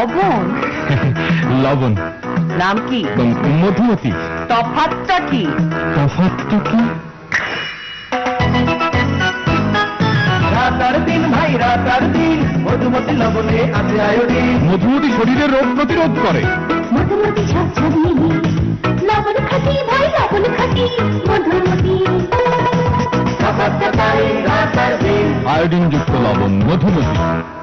লবণ? লবণ। নাম কি? মধুমতি। তফাতটা কি? তফাৎটা কি? মধুমতি শরীরের রোগ প্রতিরোধ করে। মধুমতি লবণ খাটি ভাই লবণ খাটি মধুমতি। রাতার তাই রাতার দিন। আয়োডিন যুক্ত লবণ মধুমতি।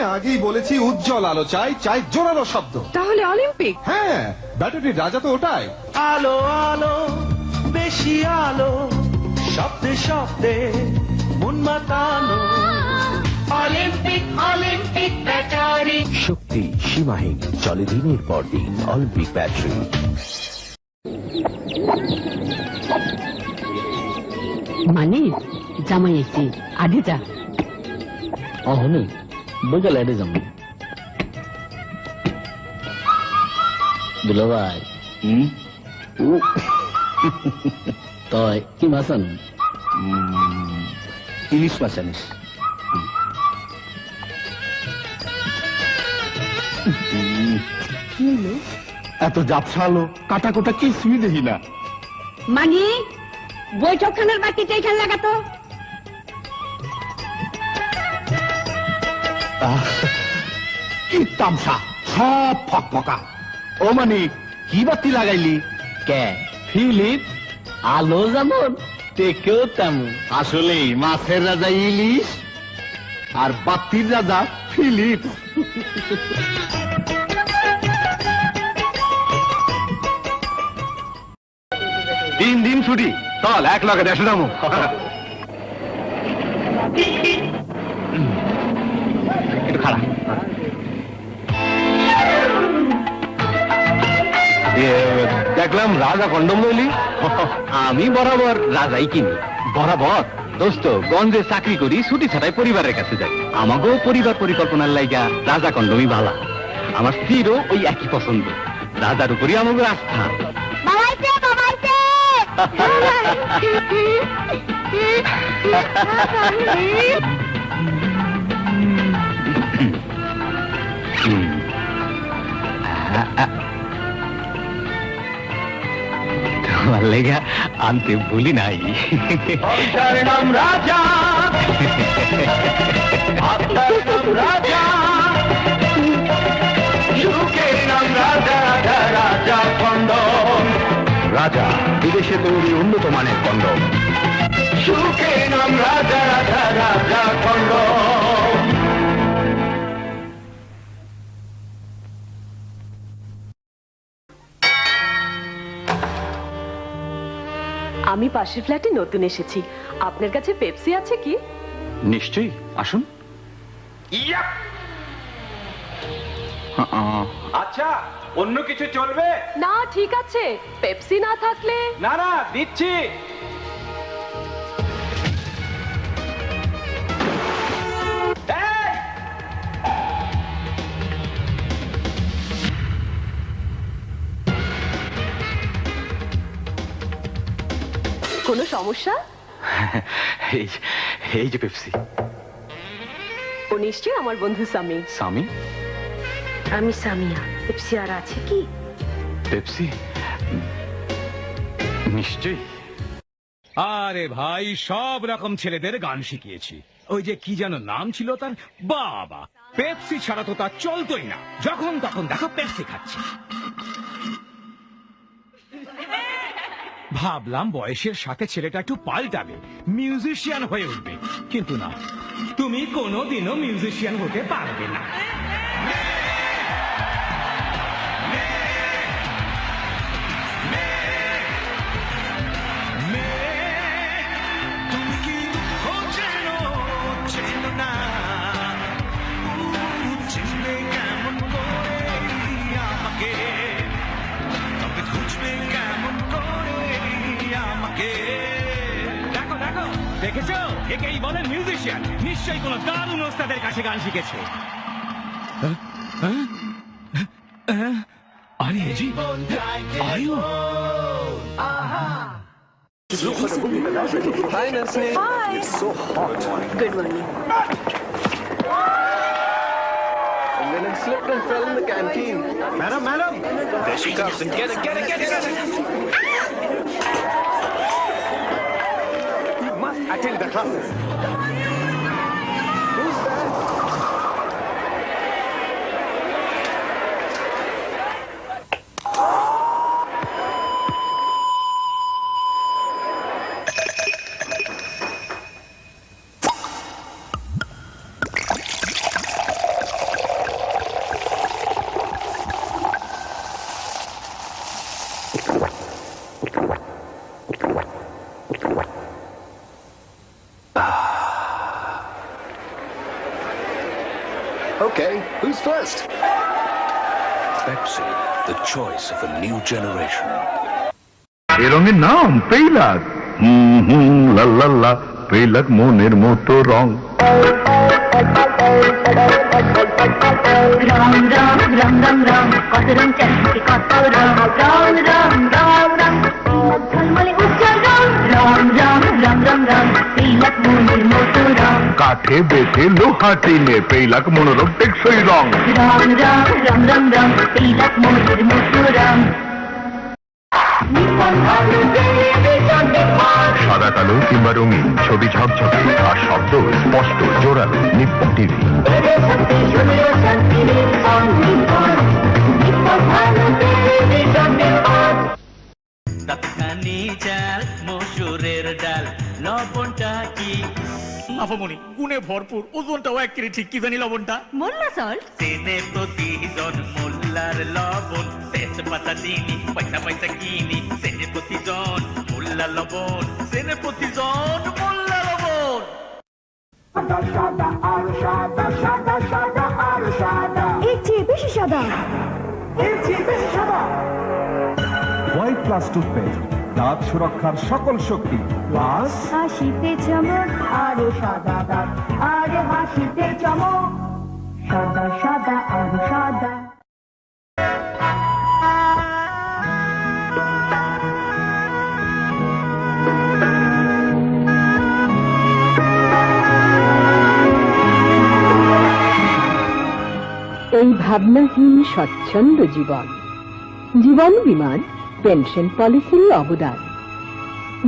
আমি আগেই বলেছি উজ্জ্বল আলো চাই চাই জোরালো শব্দ। তাহলে অলিম্পিক? হ্যাঁ ব্যাটারির রাজা তো ওটাই। আলো আলো বেশি আলো শব্দে শব্দে মন মাতানো। Olympic Olympic battery. শক্তি সীমাহীন চলে দিনের পর দিন অলিম্পিক ব্যাটারি। মানে জামাই এসে আগে যা। অহনে বইকাল এডে যাম দুলো ভাই হুম তই কি মাছ ইলিশ মাছ আনিস এত জাপসালো কাটা কোটা কিছুই দেখি না। মানে বৈঠকখানার বাকিটা এখানে লাগাতো? কি তামসা সব ফকফকা। ও মানে কি বাতি লাগাইলি? কে? ফিলিপ? আলো যেমন টেকেও তেমন আসলে মাছের রাজা ইলিশ আর বাতির রাজা ফিলিপ। তিন দিন ছুটি চল এক লাখে দেড়শো দামো খারাপ। দেখলাম রাজা কন্ডম আমি বরাবর রাজাই কিনি। বরাবর? দোস্ত গঞ্জে চাকরি করি ছুটি ছাড়াই পরিবারের কাছে যাই। আমাকেও পরিবার পরিকল্পনার লাইগা রাজা কন্ডমই ভালা আমার স্ত্রীরও ওই একই পছন্দ। রাজার উপরই আমাকে আস্থা। বাবাইছে বাবাইছে তোমার লেগা আনতে ভুলি নাই। নাম রাজা। নাম রাজা। সুখের নাম রাজা রাজা রাজা খন্ড রাজা বিদেশে তৈরি উন্নত মানের কন্ডম সুখের নাম রাজা রাজা রাজা খন্ড আমি পাশের ফ্ল্যাটে নতুন এসেছি। আপনার কাছে পেপসি আছে কি? নিশ্চয়ই আসুন। আচ্ছা অন্য কিছু চলবে? না ঠিক আছে। পেপসি না থাকলে না না দিচ্ছি। কোনো সমস্যা? এই এই যে পেপসি। ও নিশ্চয়ই আমার বন্ধু সামি। স্বামী আমি সামিয়া পেপসি আর আছে কি? পেপসি? নিশ্চয়ই। আরে ভাই সব রকম ছেলেদের গান শিখিয়েছি। ওই যে কি যেন নাম ছিল তার? বাবা। পেপসি ছাড়া তো তার চলতোই না। যখন তখন দেখো পেপসি খাচ্ছে। ভাবলাম বয়সের সাথে ছেলেটা একটু পাল্টাবে মিউজিশিয়ান হয়ে উঠবে। কিন্তু না, তুমি কোনোদিনও মিউজিশিয়ান হতে পারবে না। একেই বলে মিউজিশিয়ান নিশ্চয়ই কোনো দারুণ ওস্তাদের কাছে গান শিখেছে হ্যাঁ? হ্যাঁ? হ্যাঁ? আরে জি আয়ু good morning And then it slipped and fell in the canteen. Madam, madam! There she comes and get it, get it, get it, get it! You must attend the classes. Okay, who's first? Pepsi, the choice of a new generation. এ রঙের নাম পেইলাক হুম হুম লাল্লাল্লা পেইলাক মনের মতো রং রং রং রং রং রং কত রং চারদিকে কত রং রং রং রং রং রং মনির মতো রং। কাঠে বেঁধে লোহা টিনে পেইলাক মনোরম টেকসই রং। রং রং রং রং রং তিলক মনির মতো রং। নিপন ভানুতে বিজন নিপন সাদা কালো কিংবা রঙিন ছবি ঝকঝকে আর শব্দ স্পষ্ট জোরালো নিপ্পন টিভি। নিপন মসুরের ডাল লবণটা কি? আফামনি গুণে ভরপুর ওজনটাও এক কেজি ঠিক কি জানি লবণটা? মোল্লা সল্ট চেনে প্রতিজন মোল্লার লবণ তেজপাতা চিনি পয়সা পয়সা কিনি। চেনে প্রতিজন মোল্লা লবণ চেনে প্রতিজন মোল্লা লবণ। এর চেয়ে বেশি সাদা। হোয়াইট প্লাস টুথপেস্ট দাঁত সুরক্ষার সকল শক্তি প্লাস হাসিতে চমক আরও সাদা আরে হাসিতে চমক। সাদা সাদা আরও সাদা। এই ভাবনাহীন স্বচ্ছন্দ জীবন জীবন বিমান পেনশন পলিসির অবদান।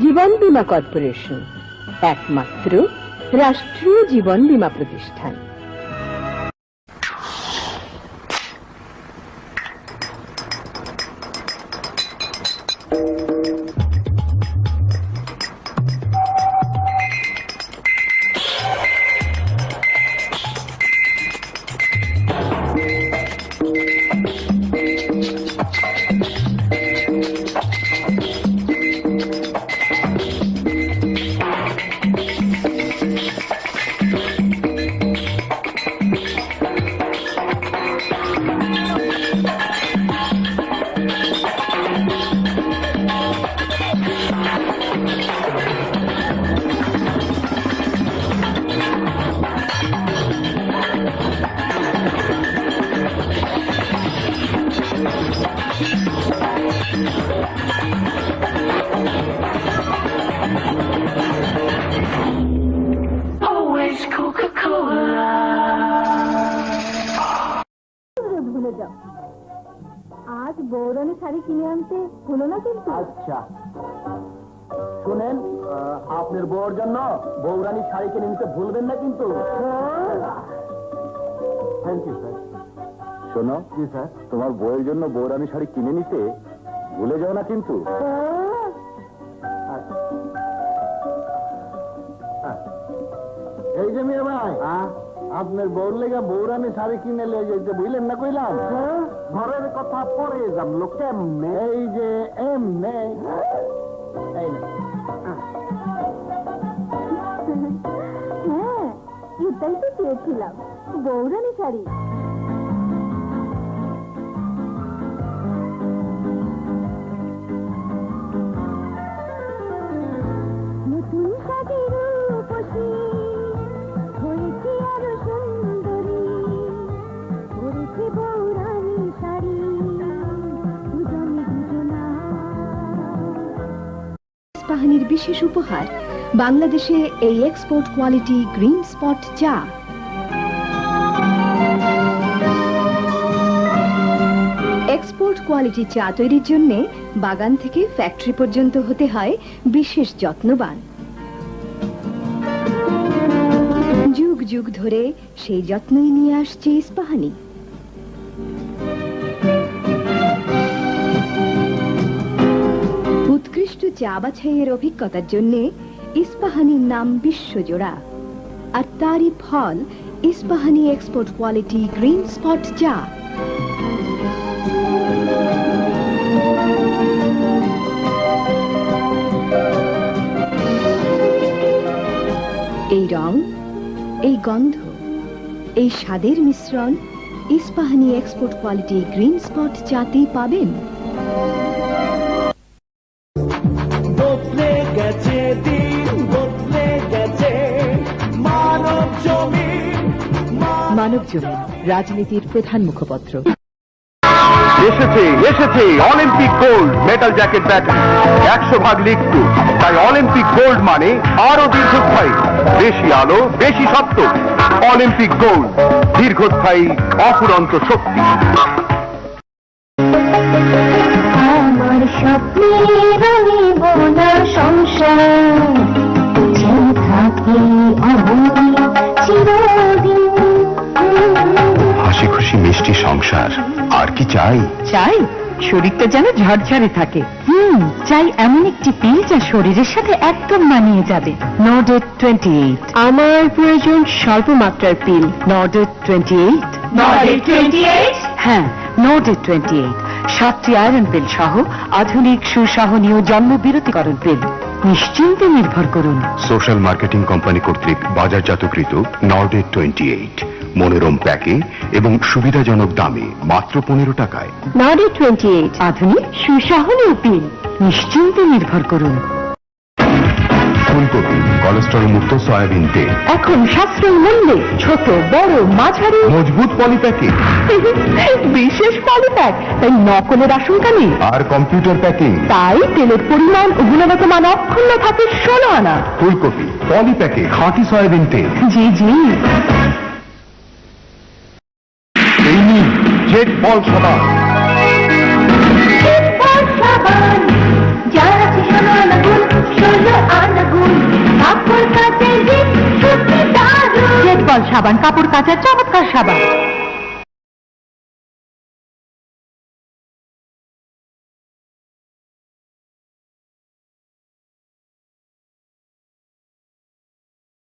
জীবন বীমা কর্পোরেশন একমাত্র রাষ্ট্রীয় জীবন বীমা প্রতিষ্ঠান। কিন্তু আচ্ছা। শুনেন আপনার বউর জন্য বৌরানী শাড়ি কিনে নিতে ভুলবেন না কিন্তু। থ্যাংক ইউ স্যার শোনো জি স্যার তোমার বউয়ের জন্য বৌরানী শাড়ি কিনে নিতে ভুলে যাও না কিন্তু। এই যে মেয়ে ভাই। আপনার বউর লেগা বৌরানি শাড়ি কিনে লিয়ে যাইতে বুঝলেন না কইলাম? ঘরের কথা পরে জানলো কেমনে? এই যে এমনে। এই নে। হ্যাঁ এটাই তো চেয়েছিলাম। বৌরানি শাড়ি। কোম্পানির বিশেষ উপহার, বাংলাদেশে এই এক্সপোর্ট কোয়ালিটি গ্রিন স্পট চা। এক্সপোর্ট কোয়ালিটি চা তৈরির জন্য বাগান থেকে ফ্যাক্টরি পর্যন্ত হতে হয় বিশেষ যত্নবান। যুগ যুগ ধরে সেই যত্নই নিয়ে আসছে ইস্পাহানি। চা বাছাইয়ের অভিজ্ঞতার জন্য ইস্পাহানির নাম বিশ্বজোড়া। আর তারই ফল Ispahani export quality green spot চা। এই রং, এই গন্ধ, এই স্বাদের মিশ্রণ Ispahani export quality green spot চাতেই পাবেন। মানব জমিন রাজনীতির প্রধান মুখপত্র। এসেছে এসেছে Olympic gold metal jacket battery একশো ভাগ লিখত তাই অলিম্পিক গোল্ড মানে আরও দীর্ঘস্থায়ী। বেশি আলো বেশি শক্ত। অলিম্পিক গোল্ড দীর্ঘস্থায়ী অফুরন্ত শক্তি। আমার স্বপ্নের সংসার। থাকে হাসি খুশি মিষ্টি সংসার। আর কি চাই? চাই? শরীরটা যেন ঝরঝরে থাকে। হুম চাই এমন একটি পিল যা শরীরের সাথে একদম মানিয়ে যাবে। নর্ডেট টোয়েন্টি এইট আমার প্রয়োজন স্বল্প মাত্রার pill Nordette twenty eight Nordic 28? হ্যাঁ নর্ডেট টোয়েন্টি এইট সাতটি আয়রন পিল সহ আধুনিক সুসহনীয় জন্ম বিরতিকরণ পিল নিশ্চিন্তে নির্ভর করুন। সোশ্যাল মার্কেটিং কোম্পানি কর্তৃক বাজারজাতকৃত নর্ডেট টোয়েন্টি এইট মনোরম প্যাকে এবং সুবিধাজনক দামে মাত্র পনেরো টাকায়। নর্ডেট টোয়েন্টি এইট আধুনিক সুসহনীয় পিল নিশ্চিন্তে নির্ভর করুন। ফুলকপি কোলেস্ট্রল মুক্ত সয়াবিন তেল। এখন সাশ্রয়ী মূল্যে ছোট বড় মাঝারি। মজবুত পলিপ্যাকে। বিশেষ পলিপ্যাক। তাই নকলের আশঙ্কা নেই। আর কম্পিউটার প্যাকিং। তাই তেলের পরিমাণ ও গুণগত মান অক্ষুণ্ণ থাকে ষোলো আনা। ফুলকপি পলিপ্যাকে খাঁটি সয়াবিন তেল। জি জি এই জেট বল সভা। সাবান যার আছে ষোলো কাপড় কাচে বল সাবান কাপড় কাচার চমৎকার সাবান।